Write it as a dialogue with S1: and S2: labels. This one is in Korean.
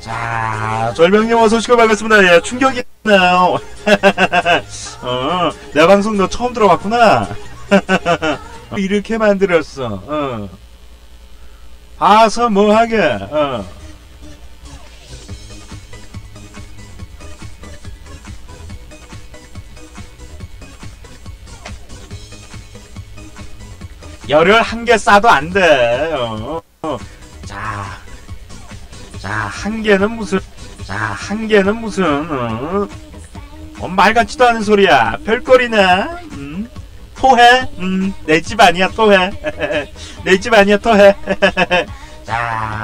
S1: 자, 절명님 어서 오시고 반갑습니다. 예, 충격이네요. 어, 내 방송 너 처음 들어봤구나. 이렇게 만들었어. 어. 봐서 뭐 하게. 어. 열을 한 개 싸도 안 돼. 자, 한 개는 무슨, 자, 한 개는 무슨, 어, 어, 말 같지도 않은 소리야. 별거리네. 음, 토해. 음, 내 집 아니야, 토해. 내 집 아니야, 토해. 자,